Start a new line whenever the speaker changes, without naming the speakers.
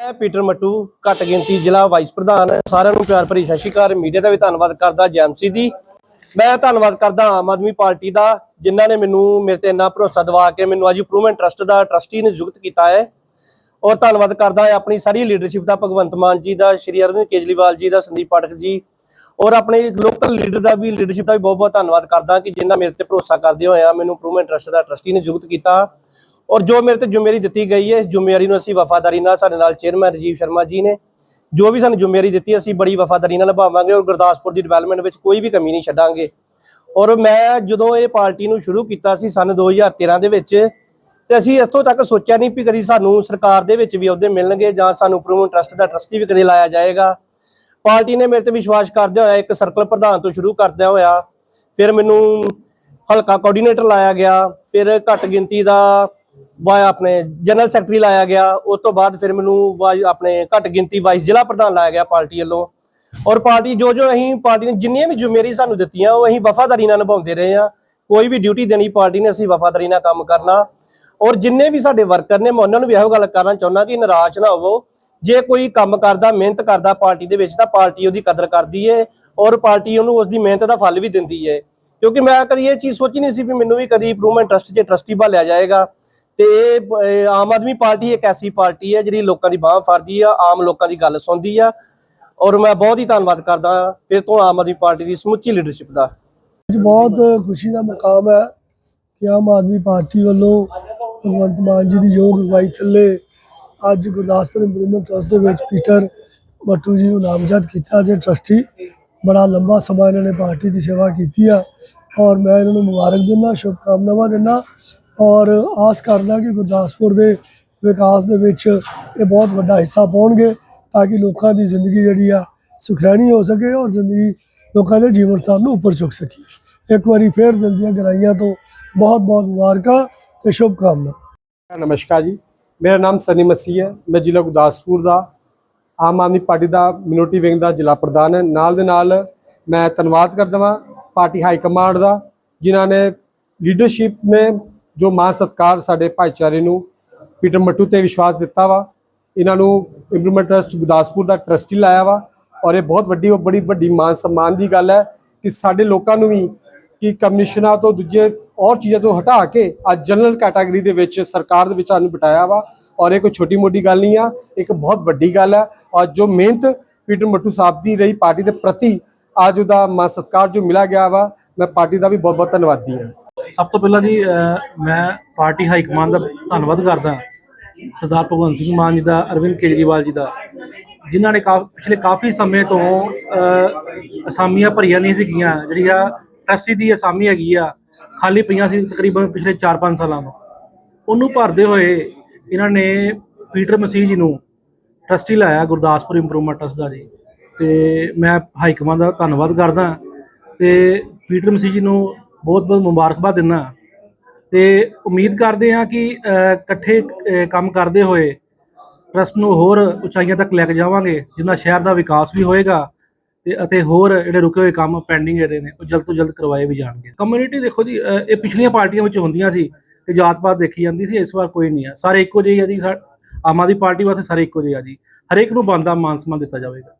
ਮੈਂ ਪੀਟਰ ਮੱਟੂ, ਘੱਟ ਗਿਣਤੀ ਜ਼ਿਲ੍ਹਾ ਵਾਈਸ ਪ੍ਰਧਾਨ ਸਾਰਿਆਂ ਨੂੰ ਪਿਆਰ ਭਰੀ ਸਤਿ ਸ਼੍ਰੀ ਅਕਾਲ। ਮੀਡੀਆ ਦਾ ਵੀ ਧੰਨਵਾਦ ਕਰਦਾ ਜੈਮਸੀ ਦੀ। ਮੈਂ ਧੰਨਵਾਦ ਕਰਦਾ ਆਮ ਆਦਮੀ ਪਾਰਟੀ ਦਾ, ਜਿਨ੍ਹਾਂ ਨੇ ਮੈਨੂੰ ਮੇਰੇ ਤੇ ਇੰਨਾ ਭਰੋਸਾ ਦਿਵਾ ਕੇ ਮੈਨੂੰ ਅੱਜ ਇੰਪਰੂਵਮੈਂਟ ਟਰਸਟ ਦਾ ਟਰਸਟੀ ਨਿਯੁਕਤ ਕੀਤਾ ਹੈ। ਔਰ ਧੰਨਵਾਦ ਕਰਦਾ ਹਾਂ ਆਪਣੀ ਸਾਰੀ ਲੀਡਰਸ਼ਿਪ ਦਾ, ਭਗਵੰਤ ਮਾਨ ਜੀ ਦਾ, ਸ਼੍ਰੀ ਅਰਵਿੰਦ ਕੇਜਰੀਵਾਲ ਜੀ ਦਾ, ਸੰਦੀਪ ਪਾਠਕ ਜੀ। ਔਰ ਆਪਣੇ ਲੋਕਲ ਲੀਡਰ ਦਾ ਵੀ ਲੀਡਰਸ਼ਿਪ ਦਾ ਵੀ ਬਹੁਤ ਬਹੁਤ ਧੰਨਵਾਦ ਕਰਦਾ ਕਿ ਜਿਨ੍ਹਾਂ ਮੇਰੇ ਤੇ ਭਰੋਸਾ ਕਰਦੇ ਹੋਇਆ ਮੈਨੂੰ ਇੰਪਰੂਵਮੈਂਟ ਟਰਸਟ ਦਾ ਟਰਸਟੀ ਨਿਯੁਕਤ ਕੀਤਾ। ਔਰ ਜੋ ਮੇਰੇ ਤੇ ਜ਼ਿੰਮੇਵਾਰੀ ਦਿੱਤੀ ਗਈ ਹੈ, ਇਸ ਜ਼ਿੰਮੇਵਾਰੀ ਨੂੰ ਅਸੀਂ ਵਫਾਦਾਰੀ ਨਾਲ ਸਾਡੇ ਨਾਲ ਚੇਅਰਮੈਨ ਰਜੀਵ ਸ਼ਰਮਾ ਜੀ ਨੇ, ਜੋ ਵੀ ਸਾਨੂੰ ਜ਼ਿੰਮੇਵਾਰੀ ਦਿੱਤੀ, ਅਸੀਂ ਬੜੀ ਵਫਾਦਾਰੀ ਨਾਲ ਨਿਭਾਵਾਂਗੇ ਔਰ ਗੁਰਦਾਸਪੁਰ ਦੀ ਡਿਵੈਲਪਮੈਂਟ ਵਿੱਚ ਕੋਈ ਵੀ ਕਮੀ ਨਹੀਂ ਛੱਡਾਂਗੇ। ਔਰ ਮੈਂ ਜਦੋਂ ਇਹ ਪਾਰਟੀ ਨੂੰ ਸ਼ੁਰੂ ਕੀਤਾ ਸੀ ਸਨ 2013 ਦੇ ਵਿੱਚ, ਤੇ ਅਸੀਂ ਇੱਥੋਂ ਤੱਕ ਸੋਚਿਆ ਨਹੀਂ ਵੀ ਕਦੀ ਸਾਨੂੰ ਸਰਕਾਰ ਦੇ ਵਿੱਚ ਵੀ ਅਹੁਦੇ ਮਿਲਣਗੇ ਜਾਂ ਸਾਨੂੰ ਇੰਪਰੂਵਮੈਂਟ ਟਰਸਟ ਦਾ ਟਰਸਟੀ ਵੀ ਕਦੇ ਲਾਇਆ ਜਾਏਗਾ। ਪਾਰਟੀ ਨੇ ਮੇਰੇ ਤੇ ਵਿਸ਼ਵਾਸ ਕਰਦੇ ਹੋਇਆ ਇੱਕ ਸਰਕਲ ਪ੍ਰਧਾਨ ਤੋਂ ਸ਼ੁਰੂ ਕਰਦਿਆਂ ਹੋਇਆ, ਫਿਰ ਮੈਨੂੰ ਹਲਕਾ ਕੋਆਰਡੀਨੇਟਰ ਲਾਇਆ ਗਿਆ, ਫਿਰ ਘੱਟ ਗਿਣਤੀ ਦਾ ਵਾ ਆਪਣੇ ਜਨਰਲ ਸੈਕਟਰੀ ਲਾਇਆ ਗਿਆ, ਉਸ ਤੋਂ ਬਾਅਦ ਫਿਰ ਮੈਨੂੰ ਆਪਣੇ ਘੱਟ ਗਿਣਤੀ ਵਾਈਸ ਜ਼ਿਲ੍ਹਾ ਪ੍ਰਧਾਨ ਲਾਇਆ ਗਿਆ ਪਾਰਟੀ ਵੱਲੋਂ। ਔਰ ਪਾਰਟੀ ਜੋ ਜੋ ਅਸੀਂ ਪਾਰਟੀ ਨੇ ਜਿੰਨੀਆਂ ਵੀ ਜ਼ਿੰਮੇਵਾਰੀ ਸਾਨੂੰ ਦਿੱਤੀਆਂ, ਉਹ ਅਸੀਂ ਵਫਾਦਾਰੀ ਨਾਲ ਨਿਭਾਉਂਦੇ ਰਹੇ ਆ ਕੋਈ ਵੀ ਡਿਊਟੀ ਦੇਣੀ ਪਾਰਟੀ ਨੇ, ਅਸੀਂ ਵਫਾਦਾਰੀ ਨਾਲ ਕੰਮ ਕਰਨਾ। ਔਰ ਜਿੰਨੇ ਵੀ ਸਾਡੇ ਵਰਕਰ ਨੇ, ਮੈਂ ਉਹਨਾਂ ਨੂੰ ਵੀ ਇਹੋ ਗੱਲ ਕਰਨਾ ਚਾਹੁੰਦਾ ਕਿ ਨਿਰਾਸ਼ ਨਾ ਹੋਵੋ। ਜੇ ਕੋਈ ਕੰਮ ਕਰਦਾ, ਮਿਹਨਤ ਕਰਦਾ ਪਾਰਟੀ ਦੇ ਵਿੱਚ, ਤਾਂ ਪਾਰਟੀ ਉਹਦੀ ਕਦਰ ਕਰਦੀ ਏ ਔਰ ਪਾਰਟੀ ਉਹਨੂੰ ਉਸ ਦੀ ਮਿਹਨਤ ਦਾ ਫਲ ਵੀ ਦਿੰਦੀ ਏ। ਕਿਉਂਕਿ ਮੈਂ ਕਦੀ ਇਹ ਚੀਜ਼ ਸੋਚੀ ਨਹੀਂ ਸੀ ਵੀ ਮੈਨੂੰ ਵੀ ਕਦੀ ਇੰਪਰੂਵਮੈਂਟ ਟਰਸਟ 'ਚ ਟਰਸਟੀ ਭਾਲਿਆ ਜਾਏਗਾ। ਤੇ ਇਹ ਆਮ ਆਦਮੀ ਪਾਰਟੀ ਇੱਕ ਐਸੀ ਪਾਰਟੀ ਹੈ ਜਿਹੜੀ ਲੋਕਾਂ ਦੀ ਬਾਹ ਫੜਦੀ ਆ, ਆਮ ਲੋਕਾਂ ਦੀ ਗੱਲ ਸੁਣਦੀ ਆ। ਔਰ ਮੈਂ ਬਹੁਤ ਹੀ ਧੰਨਵਾਦ ਕਰਦਾ ਫਿਰ ਤੋਂ ਆਮ ਆਦਮੀ ਪਾਰਟੀ ਦੀ ਸਮੁੱਚੀ ਲੀਡਰਸ਼ਿਪ ਦਾ।
ਅੱਜ ਬਹੁਤ ਖੁਸ਼ੀ ਦਾ ਮੁਕਾਮ ਹੈ ਕਿ ਆਮ ਆਦਮੀ ਪਾਰਟੀ ਵੱਲੋਂ ਭਗਵੰਤ ਮਾਨ ਜੀ ਦੀ ਯੋਗ ਅਗਵਾਈ ਥੱਲੇ ਅੱਜ ਗੁਰਦਾਸਪੁਰ ਇੰਪਰੂਵਮੈਂਟ ਟਰਸਟ ਦੇ ਵਿੱਚ ਪੀਟਰ ਮੱਟੂ ਜੀ ਨੂੰ ਨਾਮਜ਼ਦ ਕੀਤਾ ਜੇ ਟਰਸਟੀ ਬੜਾ ਲੰਬਾ ਸਮਾਂ ਇਹਨਾਂ ਨੇ ਪਾਰਟੀ ਦੀ ਸੇਵਾ ਕੀਤੀ ਆ। ਔਰ ਮੈਂ ਇਹਨਾਂ ਨੂੰ ਮੁਬਾਰਕ ਦਿੰਦਾ, ਸ਼ੁਭਕਾਮਨਾਵਾਂ ਦਿੰਦਾ। ਔਰ ਆਸ ਕਰਦਾ ਕਿ ਗੁਰਦਾਸਪੁਰ ਦੇ ਵਿਕਾਸ ਦੇ ਵਿੱਚ ਇਹ ਬਹੁਤ ਵੱਡਾ ਹਿੱਸਾ ਪਾਉਣਗੇ ਤਾਂ ਕਿ ਲੋਕਾਂ ਦੀ ਜ਼ਿੰਦਗੀ ਜਿਹੜੀ ਆ ਸੁਖੈਣੀ ਹੋ ਸਕੇ ਔਰ ਜ਼ਿੰਦਗੀ ਲੋਕਾਂ ਦੇ ਜੀਵਨ ਸਥਾਨ ਨੂੰ ਉੱਪਰ ਚੁੱਕ ਸਕੀਏ ਇੱਕ ਵਾਰੀ ਫੇਰ ਦਿਲ ਦੀਆਂ ਗਰਾਈਆਂ ਤੋਂ ਬਹੁਤ ਬਹੁਤ ਮੁਬਾਰਕਾਂ ਤੇ ਸ਼ੁਭਕਾਮਨਾਵਾਂ।
ਨਮਸਕਾਰ ਜੀ। ਮੇਰਾ ਨਾਮ ਸਨੀ ਮਸੀਹ ਹੈ। ਮੈਂ ਜ਼ਿਲ੍ਹਾ ਗੁਰਦਾਸਪੁਰ ਦਾ, ਆਮ ਆਦਮੀ ਪਾਰਟੀ ਦਾ ਮਿਨੋਰਟੀ ਵਿੰਗ ਦਾ ਜ਼ਿਲ੍ਹਾ ਪ੍ਰਧਾਨ ਹੈ। ਨਾਲ ਦੇ ਨਾਲ ਮੈਂ ਧੰਨਵਾਦ ਕਰਦਾ ਹਾਂ ਪਾਰਟੀ ਹਾਈ ਕਮਾਂਡ ਦਾ, ਜਿਨ੍ਹਾਂ ਨੇ ਲੀਡਰਸ਼ਿਪ ਨੇ ਜੋ ਮਾਨ ਸਤਕਾਰ ਸਾਡੇ ਭਾਈਚਾਰੇ ਨੂੰ ਪੀਟਰ ਮੱਟੂ ਤੇ ਵਿਸ਼ਵਾਸ ਦਿੱਤਾ ਵਾ, ਇਹਨਾਂ ਨੂੰ ਇੰਪਰੂਵਮੈਂਟ ਟਰਸਟ ਗੁਰਦਾਸਪੁਰ ਦਾ ਟਰਸਟੀ ਲਾਇਆ ਵਾ ਔਰ ਇਹ ਬਹੁਤ ਵੱਡੀ ਬੜੀ ਵੱਡੀ ਮਾਨ ਸਨਮਾਨ ਦੀ ਗੱਲ ਹੈ ਕਿ ਸਾਡੇ ਲੋਕਾਂ ਨੂੰ ਵੀ ਕਿ ਕਮਿਸ਼ਨਾਂ ਤੋਂ ਦੂਜੇ ਔਰ ਚੀਜ਼ਾਂ ਤੋਂ ਹਟਾ ਕੇ ਅੱਜ ਜਨਰਲ ਕੈਟਾਗਰੀ ਦੇ ਵਿੱਚ ਸਰਕਾਰ ਦੇ ਵਿੱਚ ਸਾਨੂੰ ਬਿਠਾਇਆ ਵਾ ਔਰ ਇਹ ਕੋਈ ਛੋਟੀ ਮੋਟੀ ਗੱਲ ਨਹੀਂ ਆ, ਇੱਕ ਬਹੁਤ ਵੱਡੀ ਗੱਲ ਹੈ ਔਰ ਜੋ ਮਿਹਨਤ ਪੀਟਰ ਮੱਟੂ ਸਾਹਿਬ ਦੀ ਰਹੀ ਪਾਰਟੀ ਦੇ ਪ੍ਰਤੀ ਅੱਜ ਉਹਦਾ ਮਾਨ ਸਤਕਾਰ ਜੋ ਮਿਲਾ ਗਿਆ ਵਾ, ਮੈਂ ਪਾਰਟੀ ਦਾ ਵੀ ਬਹੁਤ ਬਹੁਤ ਧੰਨਵਾਦੀ ਹਾਂ।
ਸਭ ਤੋਂ ਪਹਿਲਾਂ ਜੀ ਮੈਂ ਪਾਰਟੀ ਹਾਈ ਕਮਾਂਡ ਦਾ ਧੰਨਵਾਦ ਕਰਦਾ ਸਰਦਾਰ ਭਗਵੰਤ ਸਿੰਘ ਮਾਨ ਜੀ ਦਾ, ਅਰਵਿੰਦ ਕੇਜਰੀਵਾਲ ਜੀ ਦਾ, ਜਿਨ੍ਹਾਂ ਨੇ ਕਾ- ਪਿਛਲੇ ਕਾਫੀ ਸਮੇਂ ਤੋਂ ਅਸਾਮੀਆਂ ਭਰੀਆਂ ਨਹੀਂ ਸੀਗੀਆਂ। ਜਿਹੜੀ ਆ ਟਰਸਟੀ ਦੀ ਅਸਾਮੀ ਹੈਗੀ ਆ, ਖਾਲੀ ਪਈਆਂ ਸੀ ਤਕਰੀਬਨ ਪਿਛਲੇ 4-5 ਸਾਲਾਂ ਤੋਂ। ਉਹਨੂੰ ਭਰਦੇ ਹੋਏ ਇਹਨਾਂ ਨੇ ਪੀਟਰ ਮਸੀਹ ਜੀ ਨੂੰ ਟਰਸਟੀ ਲਾਇਆ, ਗੁਰਦਾਸਪੁਰ ਇੰਪਰੂਵਮੈਂਟ ਟਰਸਟ ਦਾ ਜੀ। ਤੇ ਮੈਂ ਹਾਈ ਕਮਾਂਡ ਦਾ ਧੰਨਵਾਦ ਕਰਦਾ ਤੇ ਪੀਟਰ ਮਸੀਹ ਜੀ ਨੂੰ ਬਹੁਤ ਬਹੁਤ ਮੁਬਾਰਕਬਾਦ ਦਿੰਦਾ। ਤੇ ਉਮੀਦ ਕਰਦੇ ਹਾਂ ਕਿ ਇਕੱਠੇ ਕੰਮ ਕਰਦੇ ਹੋਏ ਟਰਸਟ ਨੂੰ ਹੋਰ ਉਚਾਈਆਂ ਤੱਕ ਲੈ ਕੇ ਜਾਵਾਂਗੇ, ਜਿੰਨਾ ਸ਼ਹਿਰ ਦਾ ਵਿਕਾਸ ਵੀ ਹੋਏਗਾ ਤੇ, ਅਤੇ ਹੋਰ ਜਿਹੜੇ ਰੁਕੇ ਹੋਏ ਕੰਮ ਪੈਂਡਿੰਗ ਜਿਹੜੇ ਨੇ, ਉਹ ਜਲਦ ਤੋਂ ਜਲਦ ਕਰਵਾਏ ਵੀ ਜਾਣਗੇ। ਕਮਿਊਨਿਟੀ ਦੇਖੋ ਜੀ ਇਹ ਪਿਛਲੀਆਂ ਪਾਰਟੀਆਂ ਵਿੱਚ ਹੁੰਦੀਆਂ ਸੀ ਕਿ ਜਾਤ ਪਾਤ ਦੇਖੀ ਜਾਂਦੀ ਸੀ, ਇਸ ਵਾਰ ਕੋਈ ਨਹੀਂ ਆ। ਸਾਰੇ ਇੱਕੋ ਜਿਹੇ ਆ ਜੀ ਆਮ ਆਦਮੀ ਪਾਰਟੀ ਵਾਸਤੇ ਸਾਰੇ ਇੱਕੋ ਜਿਹੇ ਆ ਜੀ। ਹਰੇਕ ਨੂੰ ਬੰਦਾ ਮਾਨ ਸਨਮਾਨ ਦਿੱਤਾ ਜਾਵੇਗਾ।